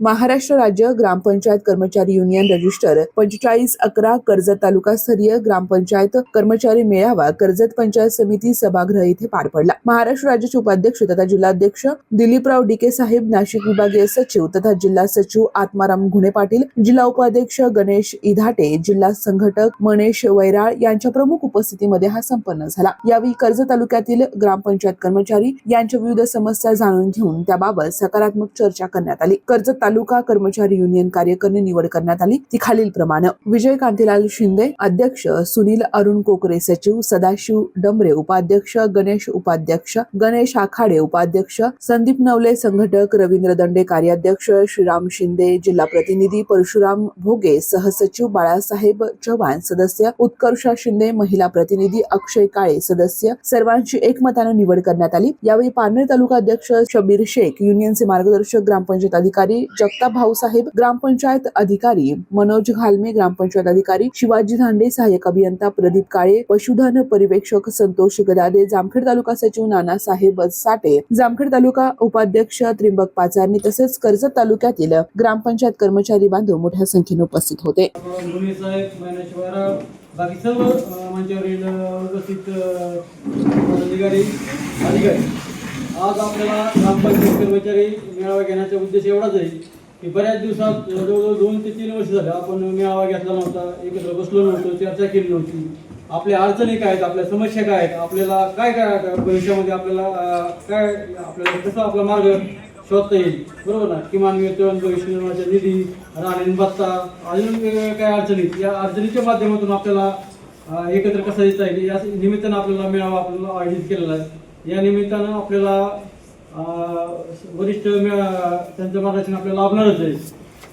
महाराष्ट्र राज्य ग्रामपंचायत कर्मचारी union register पंचेचाळीस अकरा कर्जत तालुकास्तरीय ग्रामपंचायत कर्मचारी मेळावा कर्जत पंचायत समिती सभागृह येथे पार पडला. महाराष्ट्र राज्याचे उपाध्यक्ष तथा जिल्हाध्यक्ष दिलीपराव डीके साहेब नाशिक विभागीय सचिव तथा जिल्हा सचिव आत्माराम घुणे पाटील जिल्हा उपाध्यक्ष गणेश इधाटे जिल्हा संघटक मनेश वैराळ यांच्या प्रमुख उपस्थितीमध्ये हा संपन्न झाला. यावेळी कर्जत तालुक्यातील ग्रामपंचायत कर्मचारी यांच्या विविध समस्या जाणून घेऊन त्याबाबत सकारात्मक चर्चा करण्यात आली. कर्जत तालुका कर्मचारी युनियन कार्यकारिणी निवड करण्यात आली. ती खालील प्रमाणे. विजय कांतीलाल शिंदे अध्यक्ष सुनील अरुण कोकरे सचिव सदाशिव डंबरे उपाध्यक्ष गणेश उपाध्यक्ष गणेश आखाडे उपाध्यक्ष संदीप नवले संघटक रवींद्र दंडे कार्याध्यक्ष श्रीराम शिंदे जिल्हा प्रतिनिधी परशुराम भोगे सहसचिव बाळासाहेब चव्हाण सदस्य उत्कर्षा शिंदे महिला प्रतिनिधी अक्षय काळे सदस्य सर्वांची एकमतानं निवड करण्यात आली. यावेळी पारनेर तालुका अध्यक्ष शबीर शेख युनियनचे मार्गदर्शक ग्रामपंचायत अधिकारी जगताप भाऊसाहेब ग्रामपंचायत अधिकारी मनोज घालमे ग्रामपंचायत अधिकारी शिवाजी धांडे सहाय्यक अभियंता प्रदीप काळे पशुधन परिवेक्षक संतोष गदादे जामखेड तालुका सचिव नानासाहेब साठे जामखेड तालुका उपाध्यक्ष त्रिंबक पाचारणी तसेच कर्जत तालुक्यातील ग्रामपंचायत कर्मचारी बांधव मोठ्या संख्येने उपस्थित होते. बाकी सर्व मंचावरील उपस्थित अधिकारी अधिकारी आज आपल्याला ग्रामपंचायत कर्मचारी मेळावा घेण्याचा उद्देश एवढाच आहे की बऱ्याच दिवसात जवळजवळ दोन ते तीन वर्ष झाले आपण मेळावा घेतला नव्हता एकत्र बसलो नव्हतो चर्चा केली नव्हती. आपल्या अडचणी काय आहेत आपल्या समस्या काय आहेत आपल्याला काय काय भविष्यामध्ये आपल्याला काय आपल्याला कसं आपला मार्ग शोधता येईल? बरोबर ना? किमान वेतन भविष्य निर्वाहाचा निधी राहणे भत्ता अजून वेगवेगळ्या काय अडचणी या अडचणीच्या माध्यमातून आपल्याला एकत्र कसं येता येईल? या निमित्तानं आपल्याला मेळावा आपल्याला आयोजित केलेला आहे. या निमित्तानं आपल्याला वरिष्ठ त्यांचं मार्गदर्शन आपल्याला लाभणारच आहे.